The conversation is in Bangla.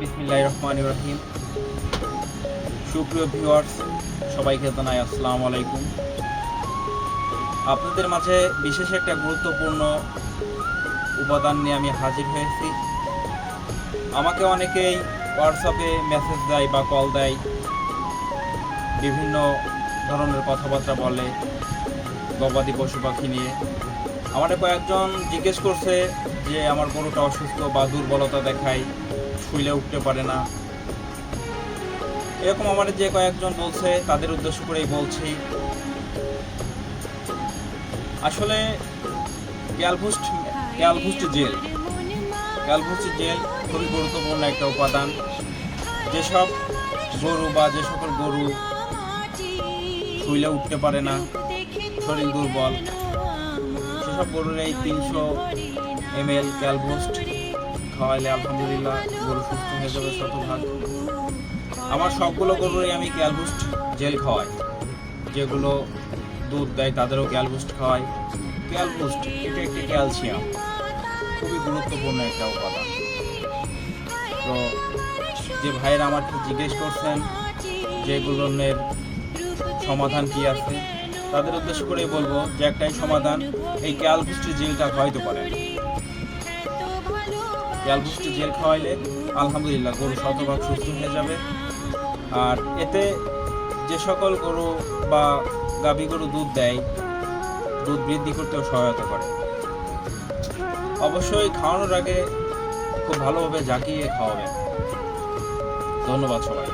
বিসমিল্লাহ রহমান রহিম। সুপ্রিয় ভিউয়ার্স সবাইকে জানাই আসসালামু আলাইকুম। আপনাদের মাঝে বিশেষ একটা গুরুত্বপূর্ণ উপাদান নিয়ে আমি হাজির হয়েছি। আমাকে অনেকেই হোয়াটসঅ্যাপে মেসেজ দেয় বা কল দেয়, বিভিন্ন ধরনের কথাবার্তা বলে, গবাদি পশু পাখি নিয়ে। আমার কয়েকজন জিজ্ঞেস করছে যে আমার গরুটা অসুস্থ বা দুর্বলতা দেখায়। শুইলে উঠতে পারে না। এরকম আমার যে কয়েকজন বলছে, তাদের উদ্দেশ্য করেই বলছি। আসলে ক্যালভুস্ট ক্যালভুস্ট জেল। ক্যালভুস্ট জেল খুবই গুরুত্বপূর্ণ একটা উপাদান। যেসব গরু বা যে সকল গরু শুইলে উঠতে পারে না, শরীর দুর্বল। সেসব গরুর এই তিনশো এম এল ক্যালভোস্ট খাওয়াইলে আলহামদুলিল্লাহ, গরু সুস্থ হয়ে যাবে শতভাগ আমার সবগুলো গরুরই আমি ক্যালভোস্ট জেল খাওয়াই। যেগুলো দুধ দেয়, তাদেরও ক্যালভোস্ট খাওয়াই। ক্যালভোস্ট এটা একটি ক্যালসিয়াম। খুবই গুরুত্বপূর্ণ একটা উপাদান। তো যে ভাইয়েরা আমাকে জিজ্ঞেস করছেন যে এগুলোর সমাধান কি আছে, তাদের উদ্দেশ্য করে বলব যে একটাই সমাধান, এই ক্যালভুস্টি জেলটা খাওয়াইতে পারেন। ক্যালভুস্টি জেল খাওয়াইলে আলহামদুলিল্লাহ গরু শতভাগ সুস্থ হয়ে যাবে। আর এতে যে সকল গরু বা গাভী গরু দুধ দেয়, দুধ বৃদ্ধি করতেও সহায়তা করে। অবশ্যই খাওয়ানোর আগে খুব ভালোভাবে জাকিয়ে খাওয়াবেন। ধন্যবাদ সবাই